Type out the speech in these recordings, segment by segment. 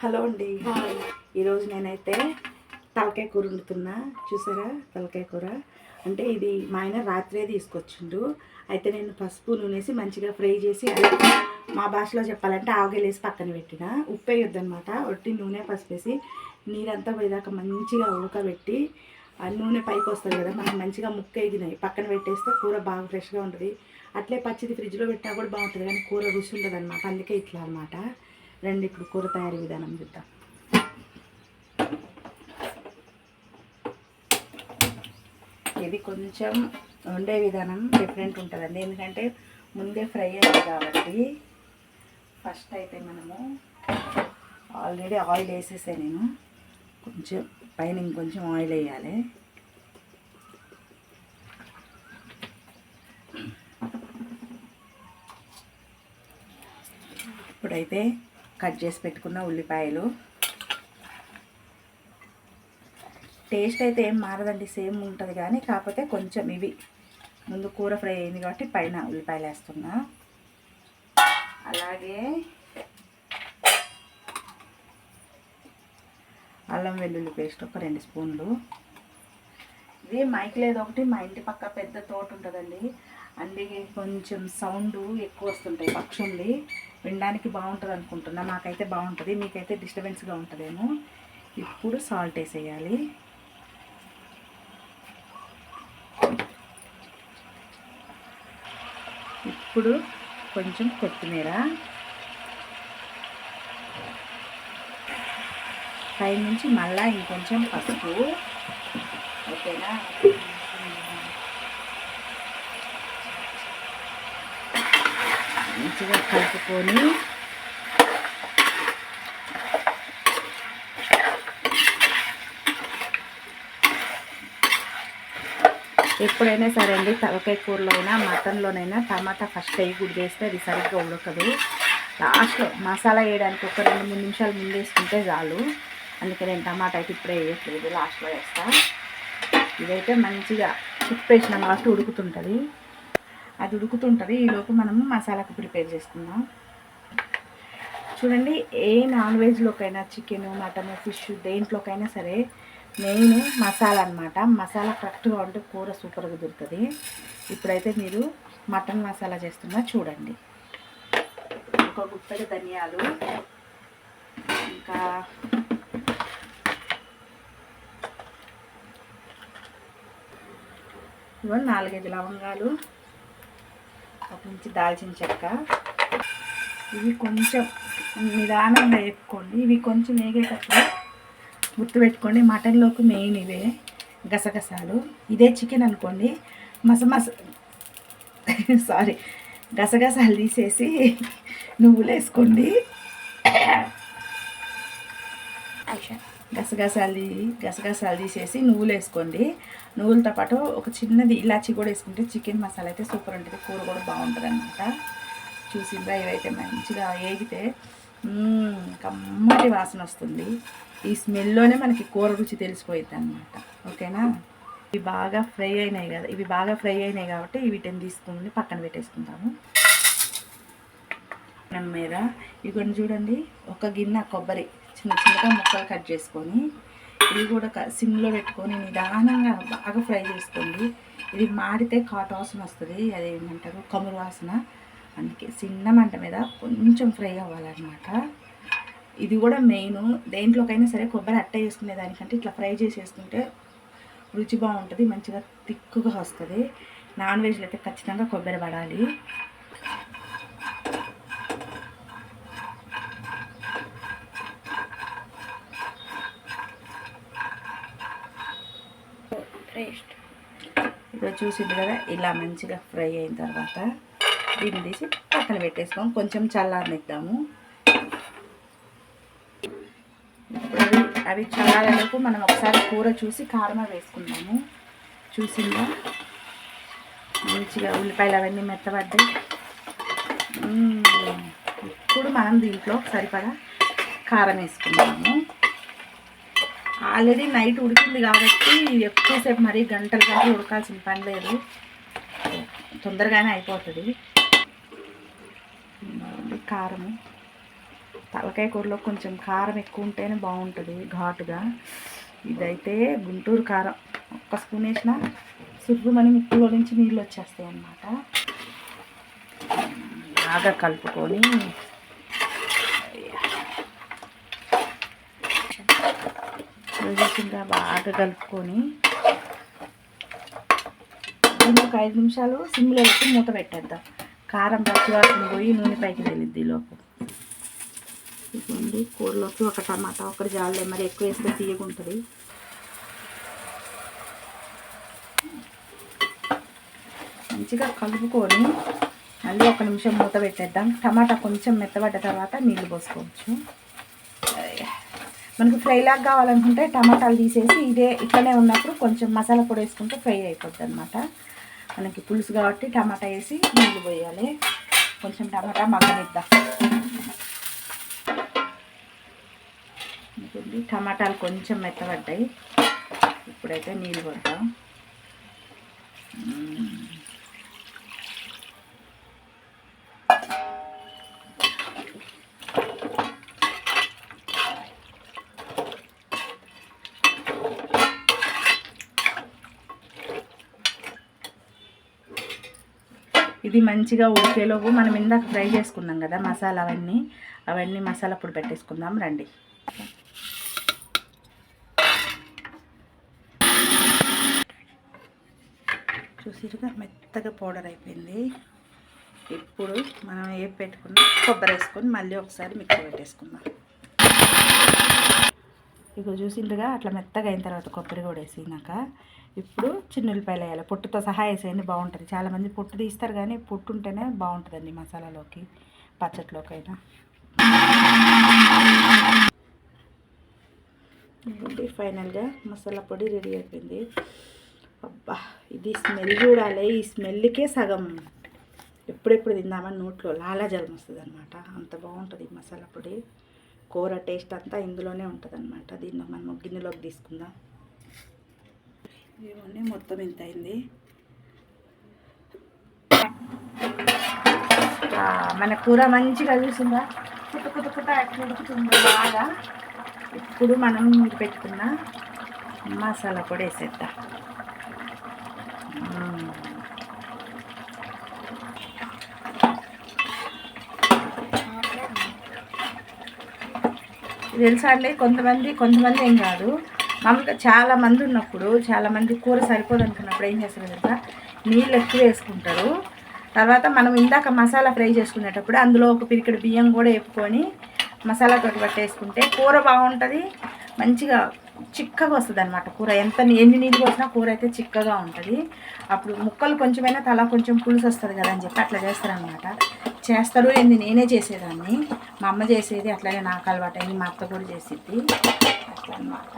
Hello అండి. ఈరోజు నేనైతే తలకాయ కూర వండుతున్నా. చూసారా? తలకాయ కూర. అంటే ఇది మా ఆయన రాత్రే తీసుకొచ్చిండు. అయితే నేను పసుపు నూనేసి మంచిగా ఫ్రై చేసి మా భాషలో చెప్పాలంటే ఆవగలేసి పక్కన పెట్టిన. ఉప్పు వేయొద్దు అనమాట ఒట్టి నూనె పసుపు వేసి నీరంతా పోయేదాకా మంచిగా ఉడకబెట్టి ఆ నూనె పైకి వస్తుంది కదా మనకి మంచిగా ముక్క ఎగినాయి పక్కన పెట్టేస్తే కూర బాగా ఫ్రెష్గా ఉంటుంది. అట్లే పచ్చిది ఫ్రిడ్జ్లో పెట్టినా కూడా బాగుంటుంది కానీ కూర రుచి ఉంటుంది అనమాట అందుకే ఇట్లా అనమాట రండి ఇప్పుడు కూర తయారీ విధానం చూద్దాం. ఇది కొంచెం వండే విధానం డిఫరెంట్ ఉంటుందండి. ఎందుకంటే ముందే ఫ్రై అయ్యింది కాబట్టి ఫస్ట్ అయితే మనము ఆల్రెడీ ఆయిల్ వేసేసా నేను. కొంచెం పైన ఇంకొంచెం ఆయిల్ వేయాలి. ఇప్పుడైతే కట్ చేసి పెట్టుకున్న ఉల్లిపాయలు. టేస్ట్ అయితే ఏం మారదండి సేమ్ ఉంటుంది కానీ కాకపోతే కొంచెం ఇవి. ముందు కూర ఫ్రై అయింది కాబట్టి పైన ఉల్లిపాయలు వేస్తున్నా. అలాగే అల్లం వెల్లుల్లి పేస్ట్ ఒక రెండు స్పూన్లు. ఇది మైక్ లేదు ఒకటి మా ఇంటి పక్క పెద్ద తోట ఉంటుందండి. అందుకే కొంచెం సౌండ్ ఎక్కువ వస్తుంటాయి పక్షుల్ని. వినడానికి బాగుంటుంది అనుకుంటున్నా. మాకైతే బాగుంటుంది. మీకైతే డిస్టర్బెన్స్గా ఉంటుందేమో. ఇప్పుడు సాల్ట్ వేసేయాలి. ఇప్పుడు కొంచెం కొత్తిమీర. పై నుంచి మళ్ళీ ఇంకొంచెం పసుపు. ఓకేనా? మంచిగా కలుపుకొని ఎప్పుడైనా సరే అండి తలకాయ కూరలో అయినా మటన్లోనైనా టమాటా ఫస్ట్ అయ్యి గుడి వేస్తే అది సరిగ్గా ఉడకదు. లాస్ట్లో మసాలా వేయడానికి ఒక రెండు మూడు నిమిషాలు ముందు వేసుకుంటే చాలు. అందుకే నేను టమాటా అయితే ఇప్పుడే వేయట్లేదు లాస్ట్లో వేస్తా. ఇదైతే మంచిగా చిప్పేసిన లాస్ట్ ఉడుకుతుంటుంది. అది ఉడుకుతుంటుంది. ఈలోపు మనము మసాలాకు ప్రిపేర్ చేసుకుందాం. చూడండి ఏ నాన్ వెజ్లోకైనా చికెన్ మటన్ ఫిష్ దేంట్లోకైనా సరే మెయిన్ మసాలా అనమాట మసాలా కరెక్ట్గా ఉంటే కూర సూపర్గా దొరుకుతుంది. ఇప్పుడైతే మీరు మటన్ మసాలా చేస్తున్నా చూడండి. ఒక గుప్పెడు ధనియాలు ఇంకా ఇవో నాలుగైదు లవంగాలు. ఒక నుంచి దాల్చిన చెక్క. ఇవి కొంచెం నిదానంగా వేపుకోండి. ఇవి కొంచెం వేగేటప్పుడు గుర్తుపెట్టుకోండి మటన్లోకి మెయిన్ ఇవే గసగసాలు. ఇదే చికెన్ అనుకోండి మస మస సారీ గసగసాలు తీసేసి నువ్వులు వేసుకోండి గసగసాలు గసగసాలు తీసేసి నువ్వులు వేసుకోండి. నువ్వులతో పాటు ఒక చిన్నది ఇలాచి కూడా వేసుకుంటే చికెన్ మసాలా అయితే సూపర్ ఉంటుంది. కూర కూడా బాగుంటుంది అనమాట చూసిందా ఇవైతే మంచిగా వేగితే కమ్మటి వాసన వస్తుంది. ఈ స్మెల్లోనే మనకి కూర రుచి తెలిసిపోయింది అనమాట ఓకేనా? ఇవి బాగా ఫ్రై అయినాయి కదా ఇవి బాగా ఫ్రై అయినాయి కాబట్టి వీటిని తీసుకుని పక్కన పెట్టేసుకుంటాము మీద ఇవన్నీ చూడండి ఒక గిన్నె కొబ్బరి. చిన్న చిన్నగా ముక్కలు కట్ చేసుకొని ఇది కూడా క- సిమ్లో పెట్టుకొని నిదానంగా బాగా ఫ్రై చేసుకోండి. ఇది మాడితే కాట్ వాసన వస్తుంది. అది ఏమంటారు? కమురు వాసన. అందుకే చిన్న మంట మీద కొంచెం ఫ్రై అవ్వాలన్నమాట. ఇది కూడా మెయిన్. దేంట్లోకైనా సరే కొబ్బరి అట్ట చేసుకునే దానికంటే ఇట్లా ఫ్రై చేసేసుకుంటే రుచి బాగుంటుంది. మంచిగా తిక్కుగా వస్తుంది. నాన్ వెజ్లో అయితే ఖచ్చితంగా కొబ్బరి పడాలి. టేస్ట్ ఇప్పుడు చూసింది కదా ఇలా మంచిగా ఫ్రై అయిన తర్వాత దీన్ని తీసి పక్కన పెట్టేసుకోం కొంచెం చల్లారనిద్దాము. ఇప్పుడు అవి అవి చల్లారేలోపు మనం ఒకసారి కూర చూసి కారం వేసుకుందాము. చూసిందా? మంచిగా ఉల్లిపాయలు అవన్నీ మెత్తబడ్డాయి. ఇప్పుడు మనం దీంట్లో సరిపడా కారం వేసుకుందాము. ఆల్రెడీ నైట్ ఉడికింది కాబట్టి ఎక్కువసేపు మరీ గంటలు గంటలు ఉడకాల్సిన పని లేదు. తొందరగానే అయిపోతుంది. కారం. తలకాయ కూరలో కొంచెం కారం ఎక్కువ ఉంటేనే బాగుంటుంది ఘాటుగా. ఇదైతే గుంటూరు కారం. ఒక్క స్పూన్ వేసిన సుర్రుమని ముక్కులో నుంచి నీళ్ళు వచ్చేస్తాయి అన్నమాట బాగా కలుపుకొని ఇంకా బాగా కలుపుకొని. దీన్ని ఒక ఐదు నిమిషాలు సిమ్లో పెట్టి మూత పెట్టేద్దాం. కారం పచ్చివాసన పోయి నూనె పైకి వెళ్ళిద్ది లోపు. ఇదిగోండి కూరలోకి ఒక టమాటా ఒకటి జాలే మరి ఎక్కువ వేస్తే తీయగుంటుంది మంచిగా కలుపుకొని మళ్ళీ ఒక నిమిషం మూత పెట్టేద్దాం. టమాటా కొంచెం మెత్తబడ్డ తర్వాత నీళ్ళు పోసుకోవచ్చు. మనకు ఫ్రై లాగా కావాలనుకుంటే టమాటాలు తీసేసి ఇదే ఇట్లనే ఉన్నప్పుడు కొంచెం మసాలా పొడి వేసుకుంటే ఫ్రై అయిపోద్ది అనమాట మనకి పులుసు కాబట్టి టమాటా వేసి నీళ్ళు పోయాలి. కొంచెం టమాటా మగ్గనిద్దాం. టమాటాలు కొంచెం మెత్తబడ్డాయి. ఇప్పుడైతే నీళ్ళు కొడతాం. ఇది మంచిగా ఉడికేలోపు మనం ఇందాక ఫ్రై చేసుకున్నాం కదా మసాలా అవన్నీ అవన్నీ మసాలా పొడి పెట్టేసుకుందాం రండి. చూసిరుగా మెత్తగా పౌడర్ అయిపోయింది. ఇప్పుడు మనం ఏ పెట్టుకున్నా? కొబ్బరి వేసుకొని మళ్ళీ ఒకసారి మిక్సీ పెట్టేసుకుందాం. ఇక చూసిందిగా అట్లా మెత్తగా అయిన తర్వాత కొబ్బరి కూడా వేసినాక ఇప్పుడు చిన్న ఉల్లిపాయలు వేయాలి. పొట్టుతో సహా వేసేయండి బాగుంటుంది. చాలామంది పొట్టు తీస్తారు కానీ పొట్టు ఉంటేనే బాగుంటుందండి మసాలాలోకి పచ్చట్లోకైనా. ఇంకోటి ఫైనల్గా మసాలా పొడి రెడీ అయిపోయింది. అబ్బా ఇది స్మెల్ చూడాలి. ఈ స్మెల్కే సగం. ఎప్పుడెప్పుడు తిందామని నోట్లో లాలాజలం వస్తుంది అనమాట అంత బాగుంటుంది ఈ మసాలా పొడి. కూర టేస్ట్ అంతా ఇందులోనే ఉంటుంది అనమాట దీన్ని మనం గిన్నెలోకి తీసుకుందాం. ఇవన్నీ మొత్తం ఇంత అయింది. మన కూర మంచిగా చూసిందా? కుట్ట కుట్ట కుట్ట అట్లా బాగా. ఇప్పుడు మనం మీరు పెట్టుకున్న మసాలా కూడా వేసేద్దాం మ్మ్. ఇది తెలుసా అండి కొంతమంది కొంతమంది ఏం కాదు. మామూలుగా చాలా మంది ఉన్నప్పుడు చాలా మంది కూర సరిపోదు అనుకున్నప్పుడు ఏం చేస్తారు తెలుసా? నీళ్ళు ఎక్కువ వేసుకుంటారు. తర్వాత మనం ఇందాక మసాలా ఫ్రై చేసుకునేటప్పుడు అందులో ఒక పిరికిడి బియ్యం కూడా వేపుకొని మసాలా తోటి పట్టేసుకుంటే కూర బాగుంటుంది మంచిగా చిక్కగా వస్తుంది అనమాట కూర. ఎంత ఎన్ని నీళ్ళు పోసినా కూర అయితే చిక్కగా ఉంటుంది. అప్పుడు ముక్కలు కొంచెమైనా తల కొంచెం పులుసు వస్తుంది కదా అని చెప్పి అట్లా చేస్తారనమాట చేస్తారు. ఏంది? నేనే చేసేదాన్ని. మా అమ్మ చేసేది అట్లాగే నాకు అలవాటు అయింది మా అత్త కూడా చేసేది అట్లా అనమాట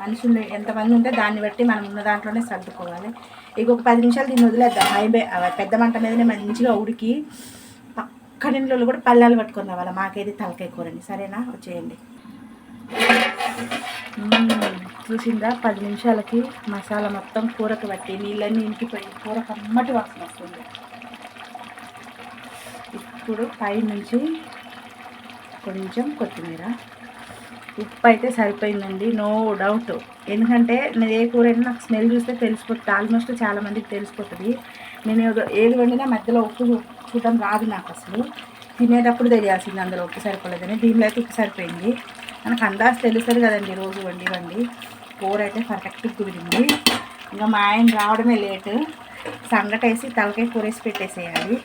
మనుషులు ఎంతమంది ఉంటే దాన్ని బట్టి మనం ఉన్న దాంట్లోనే సర్దుకోవాలి. ఇక ఒక పది నిమిషాలు దీన్ని వదిలేద్దాం. హైబే పెద్ద మంట మీదనే మంచిగా ఉడికి పక్క ఇంట్లో కూడా పల్లెలు పట్టుకొని రావాలి. మాకేది తలకాయ కూరని. సరేనా? వచ్చేయండి. చూసిందా పది నిమిషాలకి మసాలా మొత్తం కూరకు పట్టి నీళ్ళన్నీ ఇంకిపోయి కూర కమ్మటి వాసన వస్తుంది. ఇప్పుడు పై నుంచి కొంచెం కొత్తిమీర. ఉప్పు అయితే సరిపోయిందండి నో డౌట్. ఎందుకంటే నేను ఏ కూర అయినా నాకు స్మెల్ చూస్తే తెలిసిపోతుంది ఆల్మోస్ట్ చాలామందికి తెలిసిపోతుంది. నేను ఏది వండినా మధ్యలో ఉప్పు చూడటం రాదు నాకు అసలు. తినేటప్పుడు తెలియాల్సింది అందులో ఉప్పు సరిపోలేదని. దీనిలో అయితే ఉప్పు సరిపోయింది. మనకు అందాజు తెలుస్తుంది కదండి రోజు వండి వండి. కూర అయితే పర్ఫెక్ట్గా కుదిరింది. ఇంకా మా ఆయన రావడమే లేటు. సంగటేసి తలకాయ కూర వేసి పెట్టేసేయాలి.